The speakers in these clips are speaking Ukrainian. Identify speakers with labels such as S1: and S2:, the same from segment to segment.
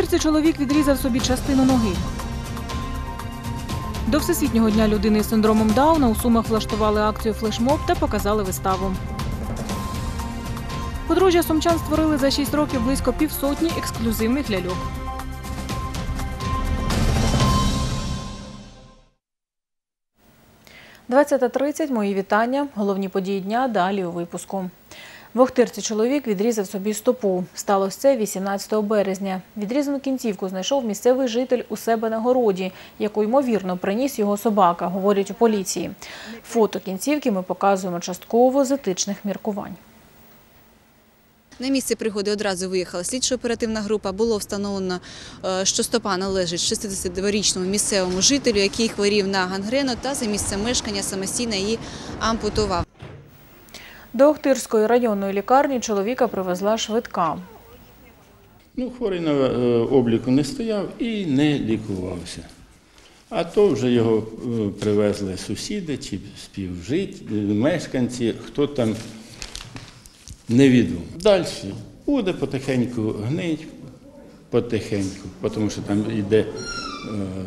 S1: В чоловік відрізав собі частину ноги. До Всесвітнього дня людини з синдромом Дауна у Сумах влаштували акцію флешмоб та показали виставу. Подружжя сумчан створили за 6 років близько півсотні ексклюзивних ляльок. «20.30. Мої вітання. Головні події дня далі у випуску. В Охтирці чоловік відрізав собі стопу. Сталося це 18 березня. Відрізану кінцівку знайшов місцевий житель у себе на городі, яку ймовірно приніс його собака, говорять у поліції. Фото кінцівки ми показуємо частково з етичних міркувань.
S2: На місце пригоди одразу виїхала слідчо-оперативна група. Було встановлено, е, що стопа належить 62-річному місцевому жителю, який хворів на гангрену та за місцем мешкання самостійно її ампутував.
S1: До Охтирської районної лікарні чоловіка привезла швидка.
S3: Ну, хворий на е, обліку не стояв і не лікувався. А то вже його е, привезли сусіди чи співжить, е, мешканці, хто там невідомо. Далі буде потихеньку гнить, потихеньку, тому що там йде е,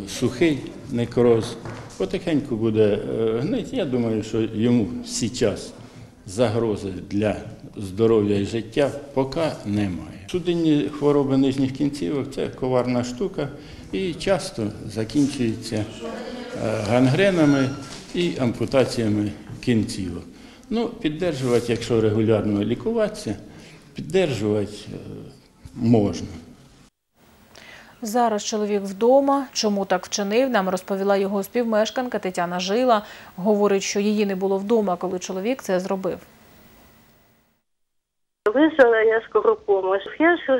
S3: сухий некроз. Потихеньку буде гнить. Я думаю, що йому зараз загрози для здоров'я і життя поки немає. Судинні хвороби нижніх кінцівок це коварна штука і часто закінчується е, гангренами і ампутаціями кінцівок. Ну, піддержувати, якщо регулярно лікуватися, піддержувати е, можна.
S1: Зараз чоловік вдома. Чому так вчинив, нам розповіла його співмешканка Тетяна Жила. Говорить, що її не було вдома, коли чоловік це зробив.
S4: Визвала я скору помощь. Я ж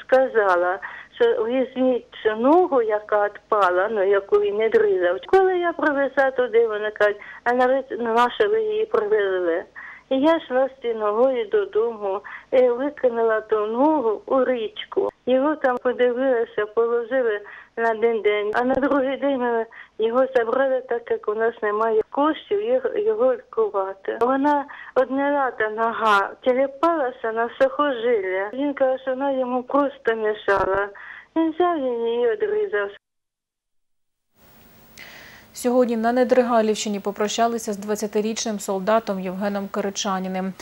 S4: сказала, що візьміть ногу, яка відпала, ну яку він не дрізав. Коли я привезла туди, вони кажуть, а навіть на що ви її привезли. І я йшла з ногою додому і викинула ту ногу у річку. Його там подивилися, положили на один день, а на другий день його забрали, так як у нас немає коштів його лікувати. Вона одна та нога телепалася на сухожилля. Він каже, що вона йому просто мішала. Він взяв її одрізав.
S1: Сьогодні на Недригалівщині попрощалися з 20-річним солдатом Євгеном Киричаніним,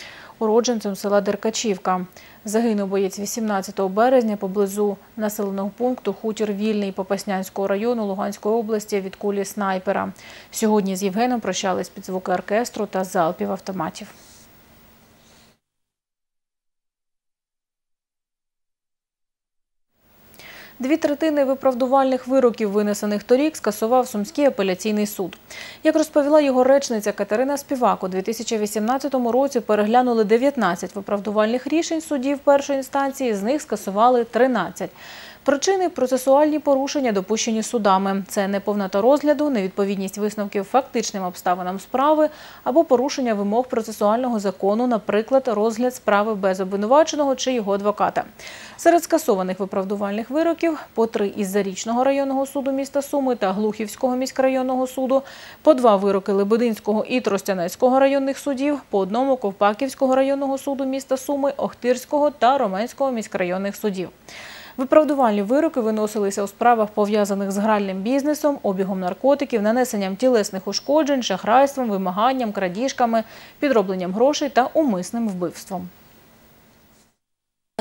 S1: уродженцем села Деркачівка. Загинув боєць 18 березня поблизу населеного пункту Хутір Вільний Попаснянського району Луганської області від кулі снайпера. Сьогодні з Євгеном прощались під звуки оркестру та залпів автоматів. Дві третини виправдувальних вироків, винесених торік, скасував Сумський апеляційний суд. Як розповіла його речниця Катерина Співак, у 2018 році переглянули 19 виправдувальних рішень судів першої інстанції, з них скасували 13. Причини процесуальні порушення, допущені судами. Це неповнота розгляду, невідповідність висновків фактичним обставинам справи або порушення вимог процесуального закону, наприклад, розгляд справи без обвинуваченого чи його адвоката. Серед скасованих виправдувальних вироків по три із Зарічного районного суду міста Суми та Глухівського міськрайонного суду, по два вироки Лебединського і Тростянецького районних судів, по одному Ковпаківського районного суду міста Суми, Охтирського та Роменського міськрайонних судів. Виправдувальні вироки виносилися у справах, пов'язаних з гральним бізнесом, обігом наркотиків, нанесенням тілесних ушкоджень, шахрайством, вимаганням, крадіжками, підробленням грошей та умисним вбивством.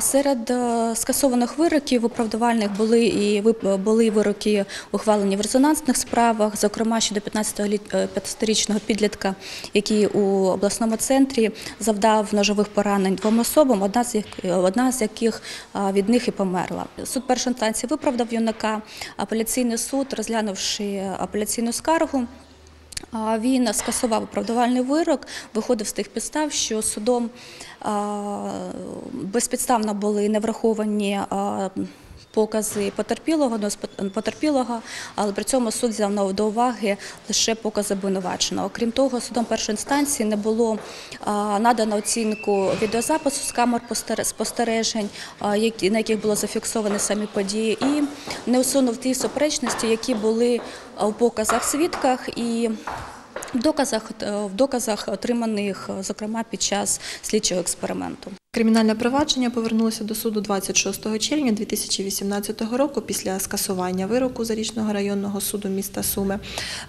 S5: Серед е, скасованих вироків виправдувальних були і вип- були вироки ухвалені в резонансних справах, зокрема щодо 15-річного підлітка, який у обласному центрі завдав ножових поранень двом особам, одна з одна з яких від них і померла. Суд першої інстанції виправдав юнака. Апеляційний суд, розглянувши апеляційну скаргу. Він скасував оправдувальний вирок, виходив з тих підстав, що судом безпідставно були не враховані покази потерпілого, ну, потерпілого, але при цьому суд взяв до уваги лише покази обвинуваченого. Крім того, судом першої інстанції не було надано оцінку відеозапису з камер постер- спостережень, на яких було зафіксовані самі події, і не усунув ті суперечності, які були у показах свідках і в доказах, е, в доказах отриманих, зокрема, під час слідчого експерименту.
S6: Кримінальне провадження повернулося до суду 26 червня 2018 року після скасування вироку Зарічного районного суду міста Суми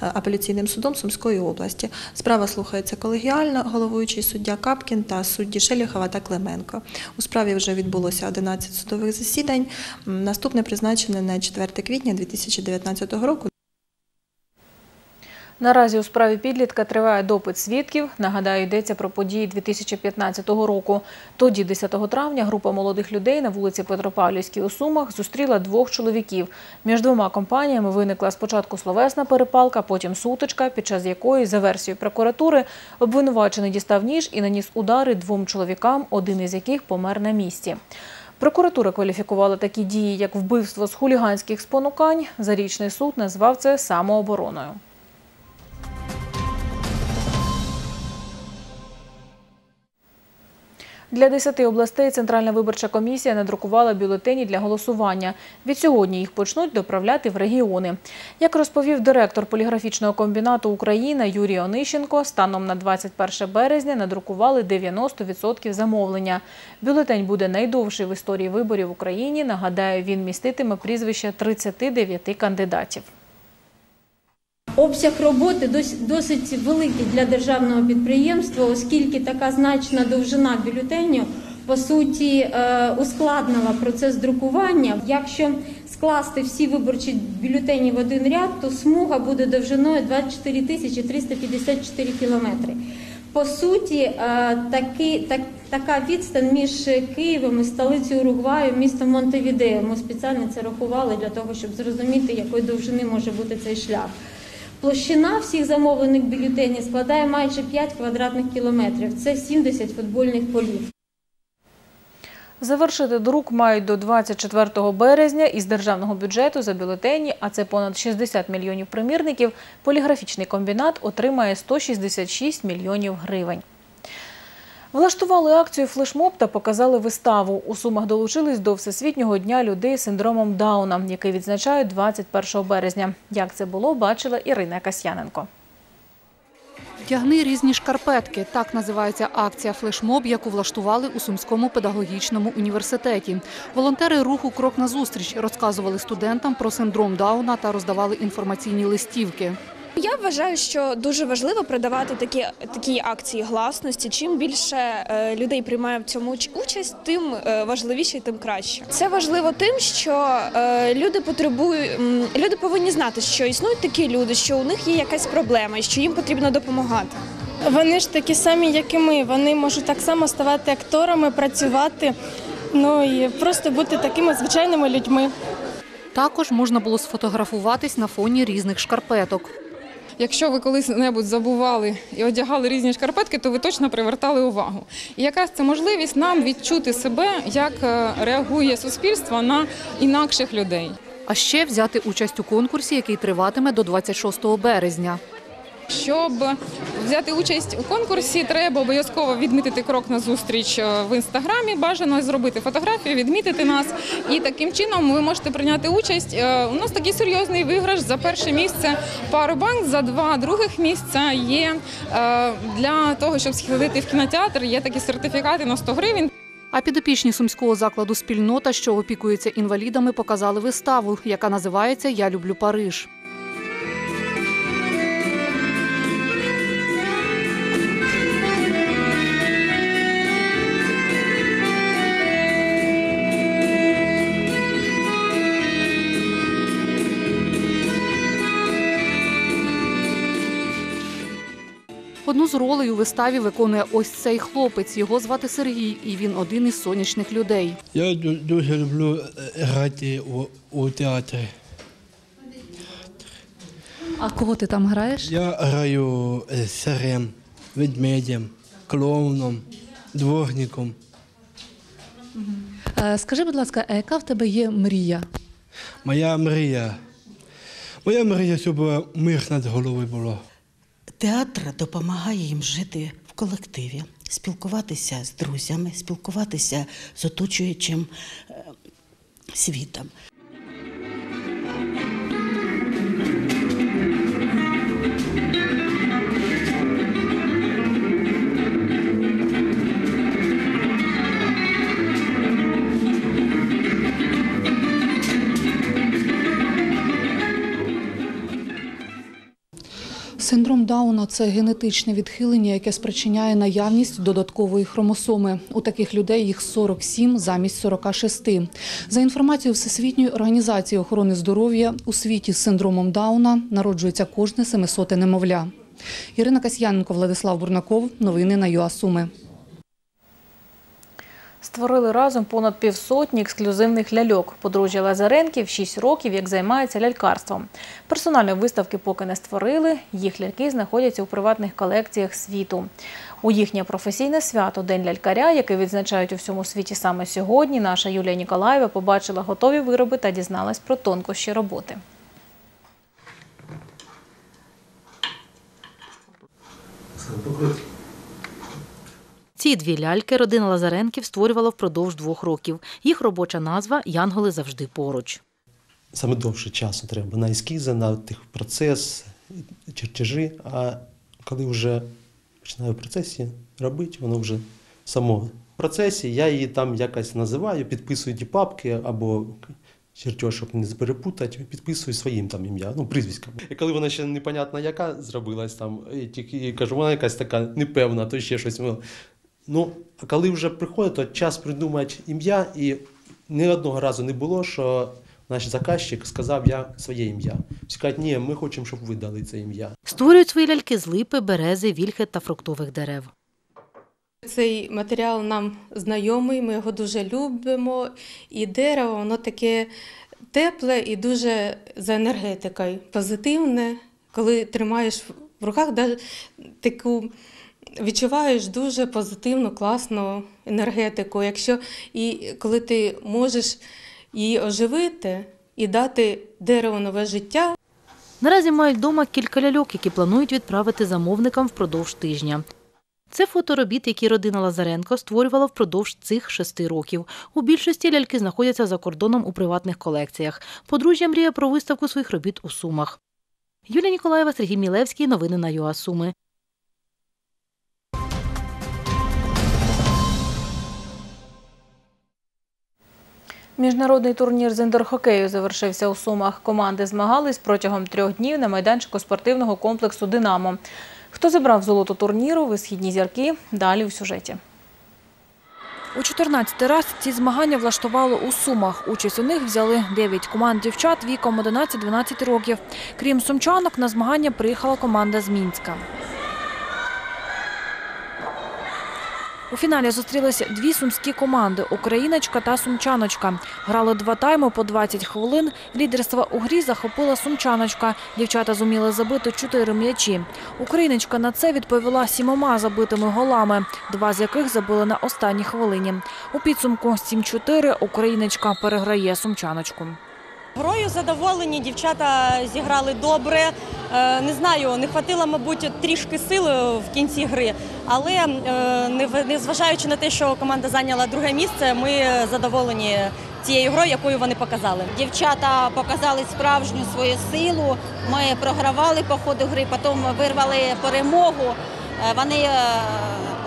S6: е, апеляційним судом Сумської області. Справа слухається колегіально, головуючий суддя Капкін та судді Шеліхова та Клименко. У справі вже відбулося 11 судових засідань. Наступне призначене на 4 квітня 2019 року.
S1: Наразі у справі підлітка триває допит свідків. Нагадаю, йдеться про події 2015 року. Тоді, 10 травня, група молодих людей на вулиці Петропавлівській у Сумах зустріла двох чоловіків. Між двома компаніями виникла спочатку словесна перепалка, потім сутичка, під час якої, за версією прокуратури, обвинувачений дістав ніж і наніс удари двом чоловікам, один із яких помер на місці. Прокуратура кваліфікувала такі дії, як вбивство з хуліганських спонукань. Зарічний суд назвав це самообороною. Для 10 областей Центральна виборча комісія надрукувала бюлетені для голосування. Від сьогодні їх почнуть доправляти в регіони. Як розповів директор поліграфічного комбінату Україна Юрій Онищенко, станом на 21 березня надрукували 90% замовлення. Бюлетень буде найдовший в історії виборів в Україні. Нагадаю, він міститиме прізвища 39 кандидатів.
S7: Обсяг роботи дос- досить великий для державного підприємства, оскільки така значна довжина бюлетеню по суті е, ускладнила процес друкування. Якщо скласти всі виборчі бюлетені в один ряд, то смуга буде довжиною 24 тисячі 354 кілометри. По суті, е, таки, так, така відстань між Києвом і столицею Уругваю, містом Монтевідео. Ми спеціально це рахували для того, щоб зрозуміти, якої довжини може бути цей шлях. Площина всіх замовлених бюлетенів складає майже 5 квадратних кілометрів. Це 70 футбольних полів.
S1: Завершити друк мають до 24 березня із державного бюджету за бюлетені, а це понад 60 мільйонів примірників. Поліграфічний комбінат отримає 166 мільйонів гривень. Влаштували акцію флешмоб та показали виставу. У Сумах долучились до Всесвітнього дня людей з синдромом Дауна, який відзначають 21 березня. Як це було, бачила Ірина Касьяненко.
S8: Тягни різні шкарпетки. Так називається акція флешмоб, яку влаштували у Сумському педагогічному університеті. Волонтери руху Крок назустріч розказували студентам про синдром Дауна та роздавали інформаційні листівки.
S9: Я вважаю, що дуже важливо продавати такі такі акції гласності. Чим більше е, людей приймає в цьому уч- участь, тим е, важливіше і тим краще. Це важливо тим, що е, люди потребують, люди повинні знати, що існують такі люди, що у них є якась проблема, і що їм потрібно допомагати.
S10: Вони ж такі самі, як і ми. Вони можуть так само ставати акторами, працювати, ну і просто бути такими звичайними людьми.
S8: Також можна було сфотографуватись на фоні різних шкарпеток.
S11: Якщо ви колись-небудь забували і одягали різні шкарпетки, то ви точно привертали увагу. І якраз це можливість нам відчути себе, як е, реагує суспільство на інакших людей.
S8: А ще взяти участь у конкурсі, який триватиме до 26 березня.
S11: Щоб взяти участь у конкурсі, треба обов'язково відмітити крок на зустріч е, в інстаграмі. Бажано зробити фотографію, відмітити нас. І таким чином ви можете прийняти участь. Е, У нас такий серйозний виграш за перше місце Powerbank, за два других місця є е, для того, щоб сходити в кінотеатр. Є такі сертифікати на 100 гривень.
S8: А підопічні сумського закладу спільнота, що опікується інвалідами, показали виставу, яка називається Я люблю Париж. Одну з ролей у виставі виконує ось цей хлопець. Його звати Сергій, і він один із сонячних людей.
S12: Я дуже люблю е, грати у, у театрі.
S8: А кого ти там граєш?
S12: Я граю е, царем, ведмедем, клоуном, дворником.
S8: Е, Скажи, будь ласка, а яка в тебе є мрія?
S12: Моя мрія. Моя мрія, щоб мир над головою було.
S13: Театр допомагає їм жити в колективі, спілкуватися з друзями, спілкуватися з оточуючим е, світом.
S8: Синдром Дауна це генетичне відхилення, яке спричиняє наявність додаткової хромосоми. У таких людей їх 47 замість 46. За інформацією Всесвітньої організації охорони здоров'я, у світі з синдромом Дауна народжується кожне семисоте немовля. Ірина Касьяненко, Владислав Бурнаков. Новини на ЮАСуми.
S1: Створили разом понад півсотні ексклюзивних ляльок. Подружжя Лазаренків 6 років, як займається лялькарством. Персональної виставки поки не створили. Їх ляльки знаходяться у приватних колекціях світу. У їхнє професійне свято День лялькаря, який відзначають у всьому світі саме сьогодні, наша Юлія Ніколаєва побачила готові вироби та дізналась про тонкощі роботи.
S14: Ці дві ляльки родина Лазаренків створювала впродовж двох років. Їх робоча назва Янголи завжди поруч.
S15: Саме довше часу треба на ескізи, на тих процес, чертежі. А коли вже починаю процесі робити, воно вже само в процесі. Я її там якось називаю, підписую ті папки або чертеж, щоб не перепутати, підписую своїм там ім'я, ну, прізвиськом. І коли вона ще непонятна, яка зробилась там, тільки кажу, вона якась така непевна, то ще щось. Ну, а коли вже приходить, то час придумати ім'я, і ні одного разу не було, що наш заказчик сказав я своє ім'я. Всі кажуть, ні, ми хочемо, щоб ви дали це ім'я.
S14: Створюють свої ляльки з липи, берези, вільхи та фруктових дерев.
S16: Цей матеріал нам знайомий, ми його дуже любимо. І дерево, воно таке тепле і дуже за енергетикою позитивне. Коли тримаєш в руках, таку відчуваєш дуже позитивну, класну енергетику. Якщо і коли ти можеш її оживити і дати дереву нове життя.
S14: Наразі мають вдома кілька ляльок, які планують відправити замовникам впродовж тижня. Це фоторобіт, які родина Лазаренко створювала впродовж цих шести років. У більшості ляльки знаходяться за кордоном у приватних колекціях. Подружжя мріє про виставку своїх робіт у Сумах. Юлія Ніколаєва, Сергій Мілевський. Новини на ЮАСуми.
S1: Міжнародний турнір з індорхокею завершився у Сумах. Команди змагались протягом трьох днів на майданчику спортивного комплексу «Динамо». Хто забрав золото турніру, висхідні зірки, далі у сюжеті. У 14 раз ці змагання влаштували у Сумах. Участь у них взяли 9 команд дівчат віком 11-12 років. Крім сумчанок, на змагання приїхала команда з Мінська. У фіналі зустрілися дві сумські команди Україночка та Сумчаночка. Грали два тайми по 20 хвилин. Лідерство у грі захопила Сумчаночка. Дівчата зуміли забити чотири м'ячі. Україночка на це відповіла сімома забитими голами, два з яких забили на останній хвилині. У підсумку 7-4 Україночка переграє Сумчаночку.
S17: Грою задоволені, дівчата зіграли добре. Е, Не знаю, не хватило, мабуть, трішки сили в кінці гри, але е, незважаючи на те, що команда зайняла друге місце, ми задоволені цією грою, якою вони показали.
S18: Дівчата показали справжню свою силу. Ми програвали по ходу гри, потім вирвали перемогу. Е, Вони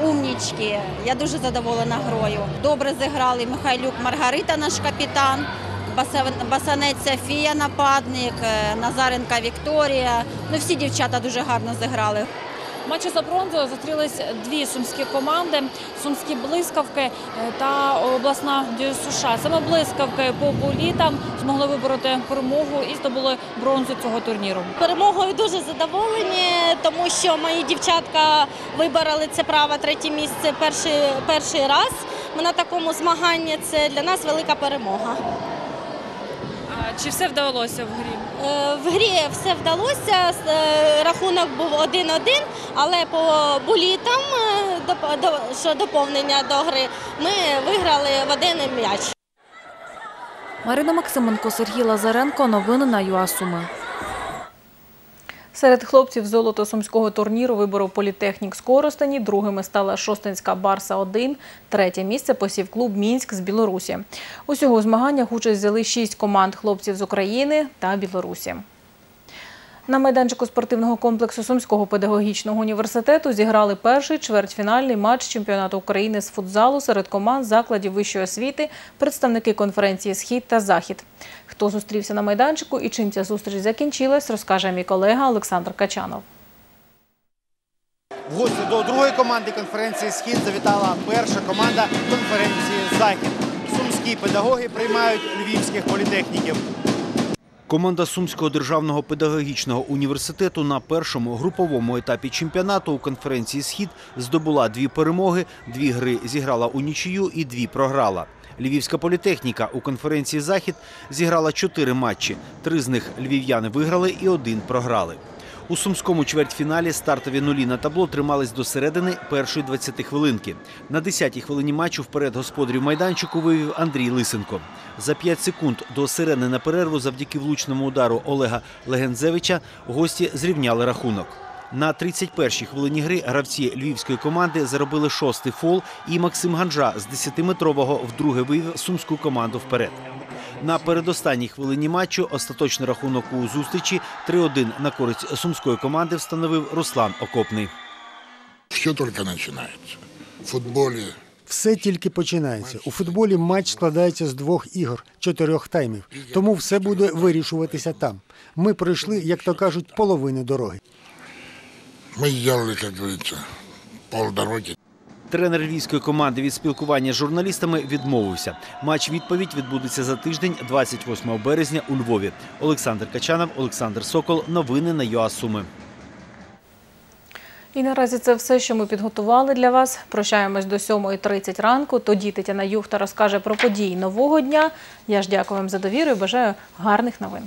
S18: умнічки. Я дуже задоволена грою. Добре зіграли Михайлюк Маргарита, наш капітан, Басанець Софія, нападник, е, Назаренка Вікторія. Ну, всі дівчата дуже гарно зіграли.
S1: В матчі за бронзу зустрілись дві сумські команди: сумські блискавки е, та обласна ДЮСШ. Саме блискавки по болітам змогли вибороти перемогу і здобули бронзу цього турніру.
S19: Перемогою дуже задоволені, тому що мої дівчатка вибороли це право третє місце перший, перший раз. Ми на такому змаганні це для нас велика перемога.
S1: Чи все вдалося в грі?
S19: Е, В грі все вдалося. е, Рахунок був 1-1, але по булітам, е, до- що доповнення до гри, ми виграли в один м'яч.
S1: Марина Максименко, Сергій Лазаренко. Новини на ЮАСуми. Серед хлопців золото сумського турніру виборов політехнік з Коростені. Другими стала Шостинська Барса-1. Третє місце посів клуб Мінськ з Білорусі. Усього у змаганнях участь взяли шість команд хлопців з України та Білорусі. На майданчику спортивного комплексу Сумського педагогічного університету зіграли перший чвертьфінальний матч чемпіонату України з футзалу серед команд закладів вищої освіти, представники конференції Схід та Захід. Хто зустрівся на майданчику і чим ця зустріч закінчилась, розкаже мій колега Олександр Качанов.
S20: В гості до другої команди конференції Схід завітала перша команда конференції Захід. Сумські педагоги приймають львівських політехніків.
S21: Команда Сумського державного педагогічного університету на першому груповому етапі чемпіонату у конференції Схід здобула дві перемоги, дві гри зіграла у нічию і дві програла. Львівська політехніка у конференції Захід зіграла чотири матчі. Три з них львів'яни виграли і один програли. У сумському чвертьфіналі стартові нулі на табло тримались до середини першої 20 хвилинки. На 10-й хвилині матчу вперед господарів майданчику вивів Андрій Лисенко. За 5 секунд до сирени на перерву завдяки влучному удару Олега Легензевича гості зрівняли рахунок. На 31-й хвилині гри гравці львівської команди заробили шостий фол, і Максим Ганжа з 10-метрового вдруге вивів сумську команду вперед. На передостанній хвилині матчу остаточний рахунок у зустрічі 3-1 на користь сумської команди встановив Руслан Окопний.
S22: Все только начинается. В футболе
S23: Все тільки починається. У футболі матч складається з двох ігор, чотирьох таймів. Тому все буде вирішуватися там. Ми пройшли, як то кажуть, половину дороги.
S22: мы сделали, как говорится, полдороги.
S21: Тренер львівської команди від спілкування з журналістами відмовився. Матч відповідь відбудеться за тиждень, 28 березня у Львові. Олександр Качанов, Олександр Сокол. Новини на ЮА Суми.
S1: І наразі це все, що ми підготували для вас. Прощаємось до 7.30 ранку. Тоді Тетяна Юхта розкаже про події нового дня. Я ж дякую вам за довіру і бажаю гарних новин.